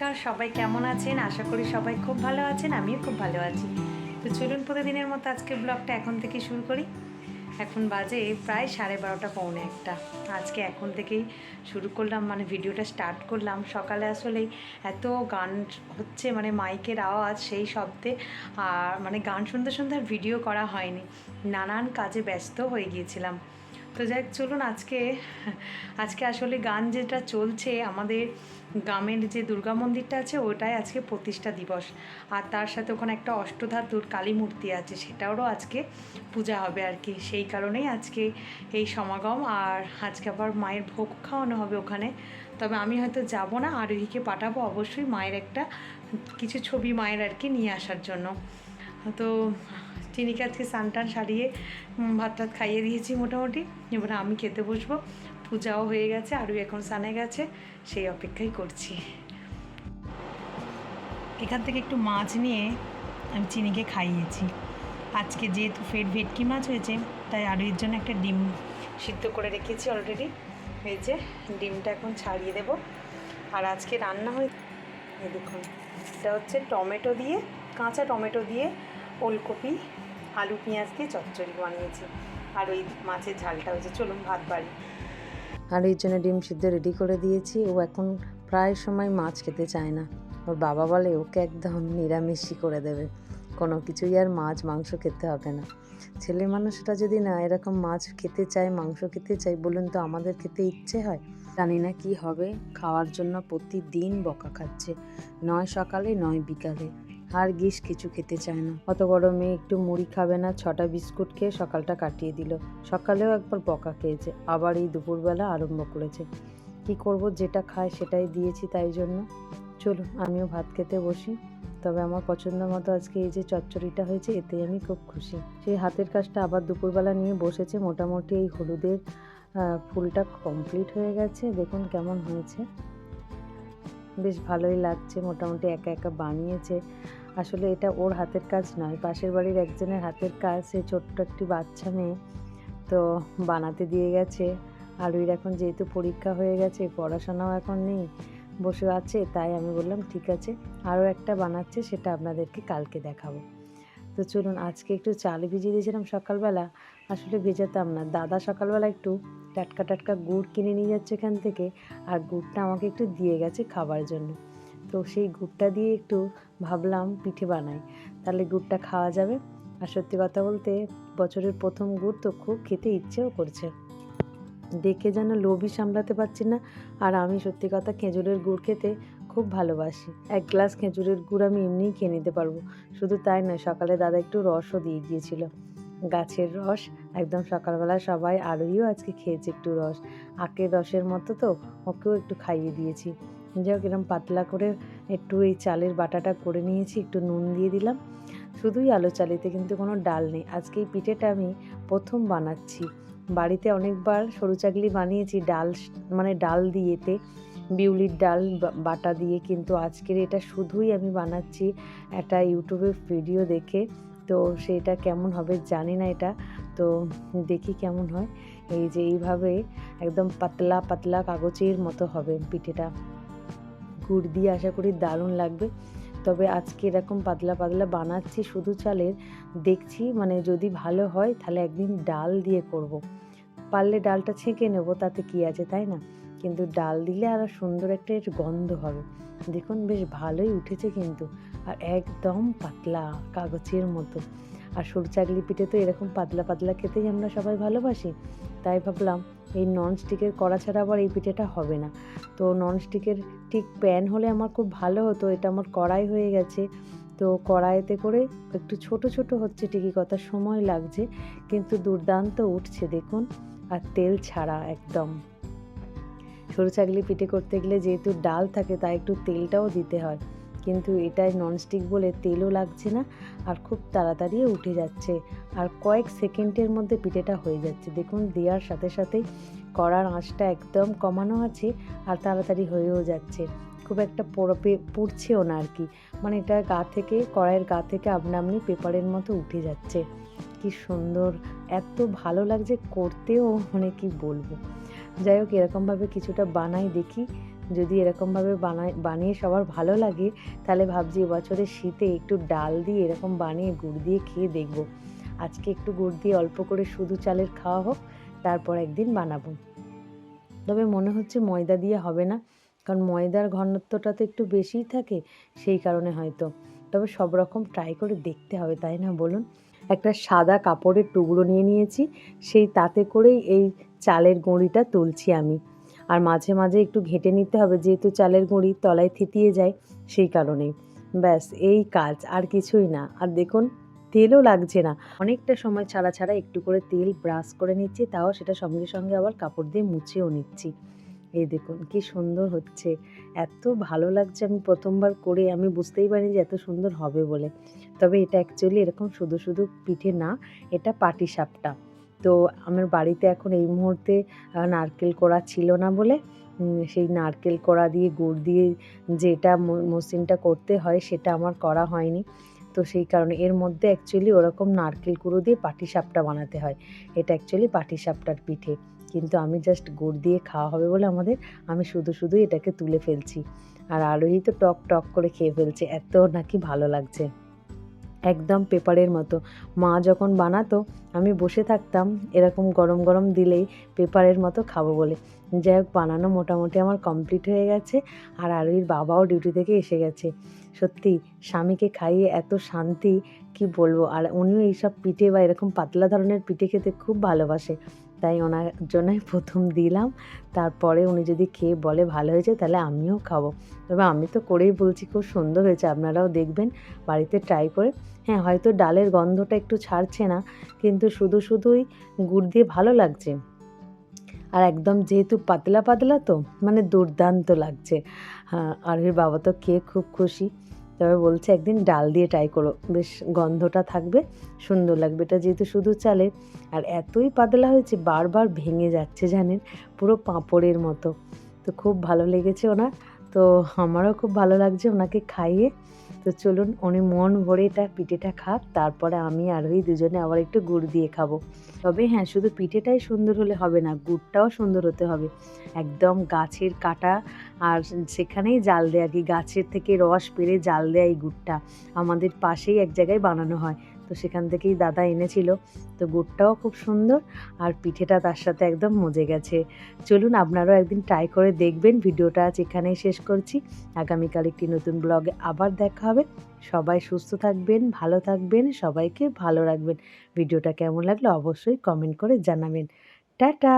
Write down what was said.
নমস্কার, সবাই কেমন আছেন? আশা করি সবাই খুব ভালো আছেন, আমিও খুব ভালো আছি। তো চলুন প্রতিদিনের মতো আজকে ব্লগটা এখন থেকে শুরু করি। এখন বাজে প্রায় সাড়ে বারোটা পৌনে একটা। আজকে এখন থেকেই শুরু করলাম মানে ভিডিওটা স্টার্ট করলাম। সকালে আসলেই এত গান হচ্ছে মানে মাইকের আওয়াজ সেই শব্দে, আর মানে গান শুনতে শুনতে আর ভিডিও করা হয়নি। নানান কাজে ব্যস্ত হয়ে গিয়েছিলাম। তো যাই চলুন আজকে আজকে আসলে গান যেটা চলছে, আমাদের গ্রামের যে দুর্গা মন্দিরটা আছে, ওটাই আজকে প্রতিষ্ঠা দিবস। আর তার সাথে ওখানে একটা অষ্টধাতুর কালী মূর্তি আছে, সেটারও আজকে পূজা হবে আর কি। সেই কারণেই আজকে এই সমাগম, আর আজকে আবার মায়ের ভোগ খাওয়ানো হবে ওখানে। তবে আমি হয়তো যাব না আরোহীকে পাঠাবো অবশ্যই মায়ের একটা কিছু ছবি মায়ের আর কি নিয়ে আসার জন্য। তো চিনিকে আজকে স্নান সারিয়ে ভাত টাত খাইয়ে দিয়েছি মোটামুটি। এবারে আমি খেতে বসবো। পূজাও হয়ে গেছে আরও এখন স্নানে গেছে, সেই অপেক্ষাই করছি। এখান থেকে একটু মাছ নিয়ে আমি চিনিকে খাইয়েছি। আজকে যেহেতু ফের ভেটকি মাছ হয়েছে, তাই আরও এর জন্য একটা ডিম সিদ্ধ করে রেখেছি অলরেডি যে, ডিমটা এখন ছাড়িয়ে দেব। আর আজকে রান্না হয়ে দেখুন, এটা হচ্ছে টমেটো দিয়ে, কাঁচা টমেটো দিয়ে ওলকপি আলু পেঁয়াজ দিয়ে চচ্চড়ি বানিয়েছি। আর ওই মাছের ঝালটা হয়েছে চলুন ভাত বাড়ি। আর এর জন্য ডিম সিদ্ধ রেডি করে দিয়েছি। ও এখন প্রায় সময় মাছ খেতে চায় না। ওর বাবা বলে ওকে একদম নিরামিষই করে দেবে। কোনো কিছুই আর মাছ, মাংস খেতে হবে না। ছেলে মানুষটা যদি না এরকম মাছ খেতে চায়, মাংস খেতে চায় বলুন তো আমাদের খেতে ইচ্ছে হয়? জানি না কি হবে। খাওয়ার জন্য প্রতিদিন বকা খাচ্ছে। নয় সকালে, নয় বিকালে। আর গিস কিছু খেতে চায় না। অত বড় মেয়ে একটু মুড়ি খাবে না, ছটা বিস্কুট খেয়ে সকালটা কাটিয়ে দিল। সকালেও একবার বকা খেয়েছে। আবার এই দুপুরবেলা আরম্ভ করেছে। কি করব, যেটা খায় সেটাই দিয়েছি তাই জন্য। চলুন আমিও ভাত খেতে বসি। তবে আমার পছন্দ মতো আজকে এই যে চচ্চড়িটা হয়েছে এতে আমি খুব খুশি। সেই হাতের কাজটা আবার দুপুরবেলা নিয়ে বসেছে মোটামুটি এই হলুদের ফুলটা কমপ্লিট হয়ে গেছে। দেখুন কেমন হয়েছে। বেশ ভালোই লাগছে, মোটামুটি একা একা বানিয়েছে। আসলে এটা ওর হাতের কাজ নয়, পাশের বাড়ির একজনের হাতের কাজ। সে ছোট্ট একটি বাচ্চা মেয়ে, তো বানাতে দিয়ে গেছে। আলুর এখন যেহেতু পরীক্ষা হয়ে গেছে, পড়াশোনাও এখন নেই, বসে আছে। তাই আমি বললাম, ঠিক আছে, আরও একটা বানাচ্ছে, সেটা আপনাদেরকে কালকে দেখাবো। তো চলুন আজকে একটু চাল ভিজিয়ে দিয়েছিলাম সকালবেলা, আসলে ভেজাতাম না। দাদা সকালবেলা একটু টাটকা টাটকা গুড় কিনে নিয়ে যাচ্ছে এখান থেকে আর গুড়টা আমাকে একটু দিয়ে গেছে খাবার জন্য। তো সেই গুড়টা দিয়ে একটু ভাবলাম পিঠে বানাই। তাহলে গুড়টা খাওয়া যাবে। আর সত্যি কথা বলতে বছরের প্রথম গুড় তো খুব খেতে ইচ্ছেও করছে। দেখে যেন লোভই সামলাতে পারছি না। আর আমি সত্যি কথা খেজুরের গুড় খেতে খুব ভালোবাসি। এক গ্লাস খেজুরের গুড় আমি এমনিই খেয়ে নিতে পারব। শুধু তাই নয়, সকালে দাদা একটু রসও দিয়ে গিয়েছিল। গাছের রস, একদম সকালবেলা সবাই আরোইও আজকে খেয়েছে একটু রস। আখের রসের মতো তো, ওকেও একটু খাইয়ে দিয়েছি। যাই হোক এরকম পাতলা করে একটু এই চালের বাটাটা করে নিয়েছি, একটু নুন দিয়ে দিলাম। শুধুই আলো চালিতে কিন্তু কোনো ডাল নেই। আজকে এই পিঠেটা আমি প্রথম বানাচ্ছি। বাড়িতে অনেকবার সরু চাকলি বানিয়েছি ডাল মানে ডাল দিয়েতে। বিউলির ডাল বাটা দিয়ে কিন্তু আজকের এটা শুধুই আমি বানাচ্ছি একটা ইউটিউবে ভিডিও দেখে। তো সেটা কেমন হবে জানি না এটা। তো দেখি কেমন হয়। এই যে এইভাবে একদম পাতলা পাতলা কাগজের মতো হবে পিঠেটা। গুড় দিয়ে আশা করি দারুণ লাগবে। তবে আজকে এরকম পাতলা পাতলা বানাচ্ছি শুধু চালের। দেখছি মানে যদি ভালো হয় তাহলে একদিন ডাল দিয়ে করব। পারলে ডালটা ছেঁকে নেব, তাতে কি আছে তাই না? কিন্তু ডাল দিলে আরও সুন্দর একটা এর গন্ধ হবে। দেখুন, বেশ ভালোই উঠেছে কিন্তু। আর একদম পাতলা কাগজের মতো। আর সরু চাকলি পিঠে তো এরকম পাতলা পাতলা খেতেই আমরা সবাই ভালোবাসি। তাই ভাবলাম, এই ননস্টিকের কড়া ছাড়া আবার এই পিঠেটা হবে না। তো ননস্টিকের ঠিক প্যান হলে আমার খুব ভালো হতো। এটা আমার কড়াই হয়ে গেছে। তো কড়াইতে করে একটু ছোট ছোট হচ্ছে, ঠিকই কথা, সময় লাগছে। কিন্তু দুর্দান্ত উঠছে, দেখুন। আর তেল ছাড়া একদম। সরু চাকলি পিঠে করতে গেলে যেহেতু ডাল থাকে, তাই একটু তেলটাও দিতে হয়। কিন্তু এটাই ননস্টিক বলে তেলও লাগছে না আর খুব তাড়াতাড়ি উঠে যাচ্ছে। আর কয়েক সেকেন্ডের মধ্যে পিঠেটা হয়ে যাচ্ছে। দেখুন, দেওয়ার সাথে সাথেই কড়ার আঁচটা একদম কমানো আছে আর তাড়াতাড়ি হয়েও যাচ্ছে। খুব একটা পোড়াপে পুড়ছেও না আর কি মানে এটা গা থেকে, কড়াইয়ের গা থেকে আপনি পেপারের মতো উঠে যাচ্ছে। কি সুন্দর, এত ভালো লাগছে, করতেও মানে কি বলব। যাই হোক এরকমভাবে কিছুটা বানাই দেখি। যদি এরকমভাবে বানায় বানিয়ে সবার ভালো লাগে, তাহলে ভাবছি এবছরে শীতে একটু ডাল দিয়ে এরকম বানিয়ে গুড় দিয়ে খেয়ে দেখব। আজকে একটু গুড় দিয়ে অল্প করে শুধু চালের খাওয়া হোক, তারপর একদিন বানাবো। তবে মনে হচ্ছে ময়দা দিয়ে হবে না, কারণ ময়দার ঘনত্বটা তো একটু বেশিই থাকে, সেই কারণে হয়তো। তবে সব রকম ট্রাই করে দেখতে হবে, তাই না বলুন? একটা সাদা কাপড়ের টুকরো নিয়ে নিয়েছি, সেই তাতে করেই এই চালের গুঁড়িটা তুলছি আমি। আর মাঝে মাঝে একটু ঘেটে নিতে হবে, যেহেতু চালের গুঁড়ি তলায় থিতিয়ে যায় সেই কারণেই ব্যাস, এই কাজ আর কিছুই না। আর দেখুন, তেলও লাগছে না। অনেকটা সময় ছাড়া ছাড়া একটু করে তেল ব্রাশ করে নিচ্ছি, তাও সেটা সঙ্গে সঙ্গে আবার কাপড় দিয়ে মুছেও নিচ্ছি। এই দেখুন, কি সুন্দর হচ্ছে। এত ভালো লাগছে আমি প্রথমবার করে, আমি বুঝতেই পারিনি যে এত সুন্দর হবে বলে। তবে এটা অ্যাকচুয়ালি এরকম শুধু শুধু পিঠে না, এটা পাটি সাপটা তো আমার বাড়িতে এখন এই মুহূর্তে নারকেল কোড়া ছিল না বলে সেই নারকেল কোড়া দিয়ে গুড় দিয়ে যেটা মসৃণটা করতে হয় সেটা আমার করা হয়নি। তো সেই কারণে এর মধ্যে অ্যাকচুয়ালি ওরকম নারকেল কুড়ো দিয়ে পাটি সাপটা বানাতে হয়। এটা অ্যাকচুয়ালি পাটি সাপটার পিঠে। কিন্তু আমি জাস্ট গুড় দিয়ে খাওয়া হবে বলে আমাদের, আমি শুধু শুধু এটাকে তুলে ফেলছি। আর আলোহি তো টক টক করে খেয়ে ফেলছে, এত নাকি ভালো লাগছে। একদম পেপারের মতো। মা যখন বানাতো, আমি বসে থাকতাম, এরকম গরম গরম দিলেই পেপারের মতো খাব বলে। যাই হোক, বানানো মোটামুটি আমার কমপ্লিট হয়ে গেছে, আর আলুর বাবাও ডিউটি থেকে এসে গেছে। সত্যি, স্বামীকে খাইয়ে এত শান্তি, কি বলব? আর উনিও এইসব পিঠে বা এরকম পাতলা ধরনের পিঠে খেতে খুব ভালোবাসে। তাই ওনার জন্যই প্রথম দিলাম। তারপরে উনি যদি খেয়ে বলে ভালো হয়েছে, তাহলে আমিও খাব। তবে আমি তো করেই বলছি, খুব সুন্দর হয়েছে, আপনারাও দেখবেন, বাড়িতে ট্রাই করে। হ্যাঁ হয়তো ডালের গন্ধটা একটু ছাড়ছে না, কিন্তু শুধু শুধুই গুড় দিয়ে ভালো লাগছে। আর একদম যেহেতু পাতলা পাতলা তো মানে দুর্দান্ত লাগছে। হ্যাঁ আর বাবা তো খেয়ে খুব খুশি। তবে বলছে, একদিন ডাল দিয়ে ট্রাই করো। বেশ গন্ধটা থাকবে, সুন্দর লাগবে। এটা যেহেতু শুধু চালে, আর এতই পাতলা হয়েছে, বারবার ভেঙে যাচ্ছে জানেন, পুরো পাঁপড়ের মতো। তো খুব ভালো লেগেছে ওনার। তো আমারও খুব ভালো লাগছে ওনাকে খাইয়ে। তো চলুন উনি মন ভরে এটা পিঠেটা খাক, তারপরে আমি আর ওই দুজনে আবার একটু গুড় দিয়ে খাব। তবে হ্যাঁ শুধু পিঠেটাই সুন্দর হলে হবে না, গুড়টাও সুন্দর হতে হবে। একদম গাছের কাটা আর সেখানেই জাল দেয়া কি, গাছের থেকে রস পেরে জাল দেয় এই গুড়টা। আমাদের পাশেই এক জায়গায় বানানো হয়। তো সেখান থেকেই দাদা এনেছিল। তো গুড়টাও খুব সুন্দর আর পিঠেটা তার সাথে একদম মজে গেছে। চলুন আপনারাও একদিন ট্রাই করে দেখবেন। ভিডিওটা আজ এখানেই শেষ করছি। আগামীকাল একটি নতুন ব্লগে আবার দেখা হবে। সবাই সুস্থ থাকবেন, ভালো থাকবেন, সবাইকে ভালো রাখবেন। ভিডিওটা কেমন লাগল অবশ্যই কমেন্ট করে জানাবেন। টাটা!